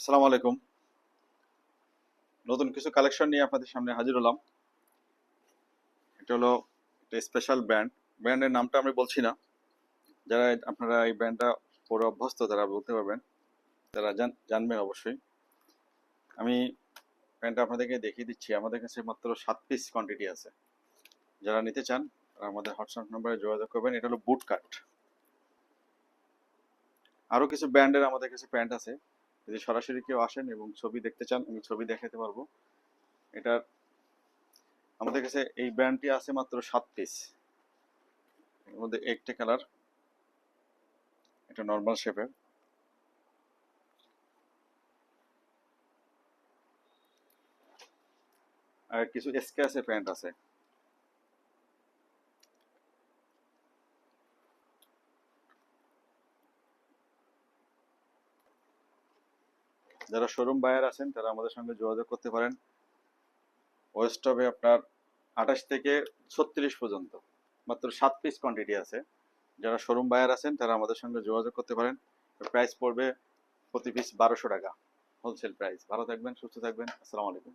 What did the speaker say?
আসসালামু আলাইকুম। নতুন কিছু কালেকশন নিয়ে আপনাদের সামনে হাজির হলাম। এটা হলো একটা স্পেশাল ব্র্যান্ড ব্র্যান্ডের নামটা আমি বলছি না। যারা আপনারা এই ব্র্যান্ডটা পরে অভ্যস্ত, তারা বলতে পারবেন। তারা জানবেন অবশ্যই। আমি প্যান্টটা আপনাদেরকে দেখিয়ে দিচ্ছি। আমাদের কাছে মাত্র সাত পিস কোয়ান্টিটি আছে। যারা নিতে চান, তারা আমাদের হোয়াটসঅ্যাপ নম্বরে যোগাযোগ করবেন। এটা হলো বুট কাট আরও কিছু ব্র্যান্ডের আমাদের কাছে প্যান্ট আছে। যদি সরাসরি কেউ আসেন এবং ছবি দেখতে চান, আমি ছবি দেখাতে পারব। এটার আমাদের কাছে এই ব্র্যান্ডটি আছে মাত্র সাত পিস এর মধ্যে একটা কালার এটা নর্মাল শেপের আর কিছু এসকেএসের প্যান্ট আছে। যারা শোরুম বায়ার আছেন, তারা আমাদের সঙ্গে যোগাযোগ করতে পারেন। ওয়েস্ট হবে আপনার আঠাশ থেকে ছত্রিশ পর্যন্ত, মাত্র সাত পিস কোয়ান্টিটি আছে। যারা শোরুম বায়ার আছেন, তারা আমাদের সঙ্গে যোগাযোগ করতে পারেন। প্রাইস পড়বে প্রতি পিস বারোশো টাকা হোলসেল প্রাইস ভালো থাকবেন, সুস্থ থাকবেন। আসসালামু আলাইকুম।